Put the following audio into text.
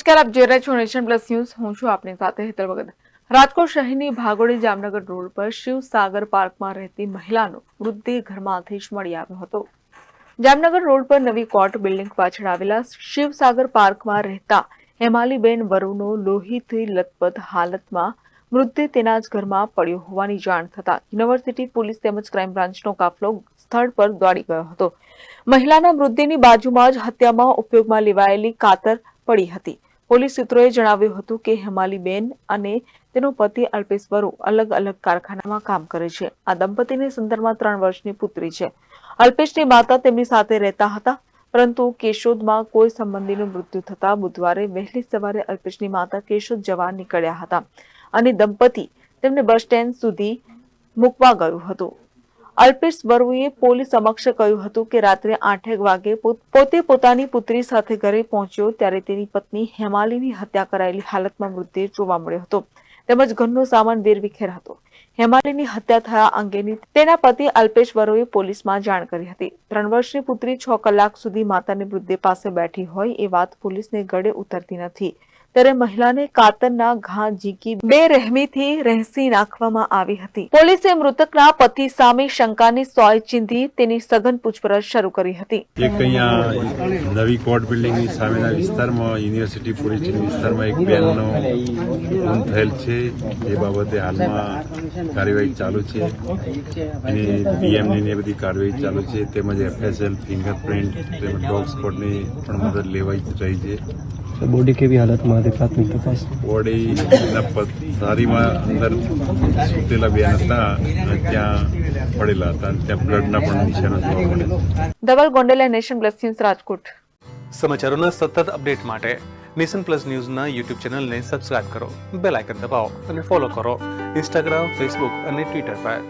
નમસ્કાર, આપ જોઈ રહ્યા છો નેશન પ્લસ ન્યૂઝ. હું છું આપની સાથે હેતલ ભગત. રાજકોટ શહેરની ભાગોળી જામનગર રોડ પર શિવસાગર પાર્કમાં રહેતી મહિલાનો મૃતદેહ ઘરમાંથી જ મળી આવ્યો હતો. જામનગર રોડ પર નવી કોર્ટ બિલ્ડિંગ પાછળ આવેલા શિવસાગર પાર્કમાં રહેતા હેમાલીબેન વરુનો લોહીથી લથપથ હાલતમાં મૃતદેહ તેના જ ઘરમાં પડ્યો હોવાની જાણ થતાં યુનિવર્સિટી પોલીસ તેમજ ક્રાઇમ બ્રાન્ચનો કાફલો સ્થળ પર દોડી ગયો હતો. મહિલાના મૃતદેહની બાજુમાં જ હત્યામાં ઉપયોગમાં લેવાયેલી કાતર પડી હતી. પોલીસ સૂત્રોએ જણાવ્યું હતું કે હેમાલીબેન અને તેનો પતિ અલ્પેશ વરુ અલગ અલગ કારખાનામાં કામ કરે છે. આ દંપતીની સંદરમાં ત્રણ વર્ષની પુત્રી છે. અલ્પેશની માતા તેમની સાથે રહેતા હતા, પરંતુ કેશોદમાં કોઈ સંબંધીનું મૃત્યુ થતા બુધવારે વહેલી સવારે અલ્પેશની માતા કેશોદ જવા નીકળ્યા હતા અને દંપતી તેમને બસ સ્ટેન્ડ સુધી મૂકવા ગયું હતું. અલ્પેશ વરુએ પોલીસ સમક્ષ કહ્યું હતું કે રાત્રે આઠેક વાગે પોતે પોતાની પુત્રી સાથે ઘરે પહોંચ્યો ત્યારે તેની પત્ની હેમાલીની હત્યા કરાયેલી હાલતમાં મૃતદેહ જોવા મળ્યો હતો. તેમજ ઘરનો સામાન વેરવિખેર હતો. હેમાલીની હત્યા થયા અંગેની તેના પતિ અલ્પેશ વરુએ પોલીસમાં જાણ કરી હતી. ત્રણ વર્ષની પુત્રી છ કલાક સુધી માતાની મૃતદેહ પાસે બેઠી હોય એ વાત પોલીસને ગળે ઉતરતી નથી. ત્યારે મહિલાને કાતરના ઘા ઝીકી બે રહેમીથી રહેસી નાખવામાં આવી હતી. પોલીસે મૃતકના પતિ સામે શંકાની સોય ચીંધી તેની સઘન પૂછપરછ શરૂ કરી હતી. એક અહીંયા નવી કોર્ટ બિલ્ડિંગની સામેના વિસ્તારમાં યુનિવર્સિટી પોલીસ વિસ્તારમાં એક બેનનો ખૂન થયેલ છે. એ બાબતે હાલમાં કાર્યવાહી ચાલુ છે. અને ડીએમની ને એ બધી કાર્યવાહી ચાલુ છે. તેમજ એફએસએલ ફિંગરપ્રિન્ટ તેમજ ડોગ સ્કોડની પણ મદદ લેવાઈ રહી છે. બોડી કેવી હાલતમાં હતી પ્રાથમિક તપાસ ઓડી સારીમાં અંદર સુતેલા બે હતા ત્યાં પડેલા હતા ત્યાં બ્લડના પણ નિશાના જોવા મળે Dhaval Gondela nation plus news Rajkot. સમાચારોના સતત અપડેટ માટે નેશન પ્લસ ન્યૂઝના યુટ્યુબ ચેનલને સબસ્ક્રાઇબ કરો બેલ આઇકન દબાવો અને ફોલો કરો ઇન્સ્ટાગ્રામ ફેસબુક અને ટ્વિટર પર.